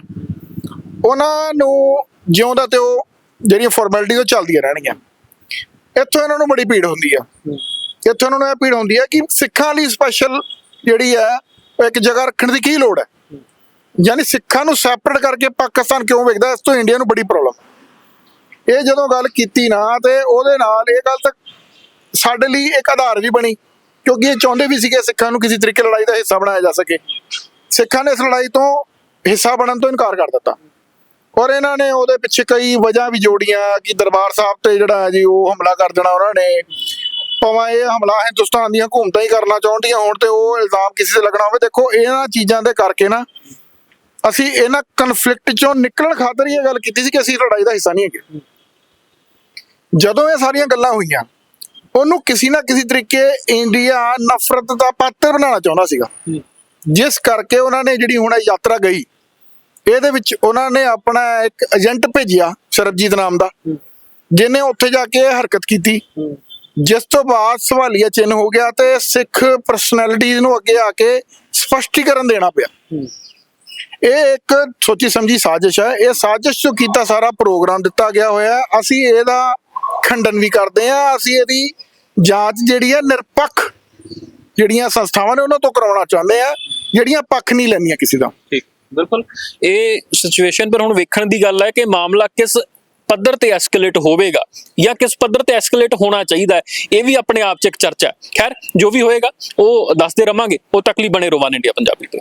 ਉਹਨਾਂ ਨੂੰ ਜਿਉਂਦਾ ਤੇ ਉਹ ਜਿਹੜੀਆਂ ਫਾਰਮੈਲਿਟੀ ਉਹ ਚੱਲਦੀਆਂ ਰਹਿਣਗੀਆਂ। ਇੱਥੋਂ ਇਹਨਾਂ ਨੂੰ ਬੜੀ ਭੀੜ ਹੁੰਦੀ ਆ। ਇੱਥੇ ਉਹਨਾਂ ਨੂੰ ਇਹ ਪੀੜ ਹੁੰਦੀ ਹੈ ਕਿ ਸਿੱਖਾਂ ਲਈ ਸਪੈਸ਼ਲ ਜਿਹੜੀ ਉਹ ਇੱਕ ਜਗ੍ਹਾ ਰੱਖਣ ਦੀ ਕੀ ਲੋੜ ਹੈ। ਯਾਨੀ ਸਿੱਖਾਂ ਨੂੰ ਸੈਪਰੇਟ ਕਰਕੇ ਪਾਕਿਸਤਾਨ ਕਿਉਂ ਵੇਖਦਾ? ਇਸ ਤੋਂ ਇੰਡੀਆ ਨੂੰ ਬੜੀ ਪ੍ਰੋਬਲਮ ਇਹ ਜਦੋਂ ਗੱਲ ਕੀਤੀ ਨਾ ਤੇ ਉਹਦੇ ਨਾਲ ਇਹ ਗੱਲ ਤਾਂ ਸਾਡੇ ਲਈ ਇੱਕ ਆਧਾਰ ਵੀ ਬਣੀ ਕਿਉਂਕਿ ਇਹ ਚਾਹੁੰਦੇ ਵੀ ਸੀਗੇ ਸਿੱਖਾਂ ਨੂੰ ਕਿਸੇ ਤਰੀਕੇ ਲੜਾਈ ਦਾ ਹਿੱਸਾ ਬਣਾਇਆ ਜਾ ਸਕੇ। ਸਿੱਖਾਂ ਨੇ ਇਸ ਲੜਾਈ ਤੋਂ ਹਿੱਸਾ ਬਣਨ ਤੋਂ ਇਨਕਾਰ ਕਰ ਦਿੱਤਾ। ਔਰ ਇਹਨਾਂ ਨੇ ਉਹਦੇ ਪਿੱਛੇ ਕਈ ਵਜ੍ਹਾ ਵੀ ਜੋੜੀਆਂ ਕਿ ਦਰਬਾਰ ਸਾਹਿਬ ਤੇ ਜਿਹੜਾ ਹੈ ਜੀ ਉਹ ਹਮਲਾ ਕਰ ਦੇਣਾ ਉਹਨਾਂ ਨੇ। ਭਾਵੇਂ ਇਹ ਹਮਲਾ ਹਿੰਦੁਸਤਾਨ ਦੀਆਂ ਹਕੂਮਤਾਂ ਹੀ ਕਰਨਾ ਚਾਹੁੰਦੀਆਂ ਹੋਣ ਤੇ ਉਹ ਇਲਜ਼ਾਮ ਕਿਸੇ ਤੇ ਲੱਗਣਾ ਹੋਵੇ, ਦੇਖੋ ਇਹਨਾਂ ਚੀਜ਼ਾਂ ਦੇ ਕਰਕੇ ਨਾ ਅਸੀਂ ਇਹਨਾਂ ਕਨਫਲਿਕਟ ਚੋਂ ਨਿਕਲਣ ਖਾਤਰ ਹੀ ਇਹ ਗੱਲ ਕੀਤੀ ਸੀ ਕਿ ਅਸੀਂ ਲੜਾਈ ਦਾ ਹਿੱਸਾ ਨਹੀਂ ਹੈਗੇ। ਜਦੋਂ ਇਹ ਸਾਰੀਆਂ ਗੱਲਾਂ ਹੋਈਆਂ, ਉਹਨੂੰ ਕਿਸੇ ਨਾ ਕਿਸੇ ਤਰੀਕੇ ਇੰਡੀਆ ਨਫ਼ਰਤ ਦਾ ਪਾਤਰ ਬਣਾਉਣਾ ਚਾਹੁੰਦਾ ਸੀਗਾ। ਜਿਸ ਕਰਕੇ ਉਹਨਾਂ ਨੇ ਜਿਹੜੀ ਹੁਣ ਇਹ ਯਾਤਰਾ ਗਈ ਇਹਦੇ ਵਿੱਚ ਉਹਨਾਂ ਨੇ ਆਪਣਾ ਇੱਕ ਏਜੰਟ ਭੇਜਿਆ ਸਰਬਜੀਤ ਨਾਮ ਦਾ ਜਿਹਨੇ ਉੱਥੇ ਜਾ ਕੇ ਇਹ ਹਰਕਤ ਕੀਤੀ। ਜਿਸ ਤੋਂ ਬਾਅਦ ਸਵਾਲੀਆ ਚਿੰਨ ਹੋ ਗਿਆ ਤੇ ਸਿੱਖ ਪਰਸਨੈਲਿਟੀਜ਼ ਨੂੰ ਅੱਗੇ ਆ ਕੇ ਸਪਸ਼ਟੀਕਰਨ ਦੇਣਾ ਪਿਆ। ਇਹ ਇੱਕ ਸੋਚੀ ਸਮਝੀ ਸਾਜ਼ਿਸ਼ ਹੈ। ਇਹ ਸਾਜ਼ਿਸ਼ ਜੋ ਕੀਤਾ ਸਾਰਾ ਪ੍ਰੋਗਰਾਮ ਦਿੱਤਾ ਗਿਆ ਹੋਇਆ। ਅਸੀਂ ਇਹਦਾ ਖੰਡਨ ਵੀ ਕਰਦੇ ਹਾਂ। ਅਸੀਂ ਇਹਦੀ ਜਾਂਚ ਜਿਹੜੀ ਹੈ ਨਿਰਪੱਖ ਜਿਹੜੀਆਂ ਸੰਸਥਾਵਾਂ ਨੇ ਉਹਨਾਂ ਤੋਂ ਕਰਾਉਣਾ ਚਾਹੁੰਦੇ ਆ ਜਿਹੜੀਆਂ ਪੱਖ ਨਹੀਂ ਲੈਂਦੀਆਂ ਕਿਸੇ ਦਾ। ਠੀਕ। ਬਿਲਕੁਲ। ਇਹ ਸਿਚੁਏਸ਼ਨ ਪਰ ਹੁਣ ਵੇਖਣ ਦੀ ਗੱਲ ਹੈ ਕਿ ਮਾਮਲਾ ਕਿਸ ਪੱਧਰ ਤੇ ਐਸਕੇਲੇਟ ਹੋਵੇਗਾ ਜਾਂ ਕਿਸ ਪੱਧਰ ਤੇ ਐਸਕੇਲੇਟ ਹੋਣਾ ਚਾਹੀਦਾ ਹੈ, ਇਹ ਵੀ ਆਪਣੇ ਆਪ 'ਚ ਇੱਕ ਚਰਚਾ ਹੈ। ਖੈਰ, ਜੋ ਵੀ ਹੋਏਗਾ, ਉਹ ਦੱਸਦੇ ਰਵਾਂਗੇ। ਉਹ ਤੱਕ ਲਈ ਬਣੇ ਰੋਵਾਨ ਇੰਡੀਆ ਪੰਜਾਬੀ ਤੇ।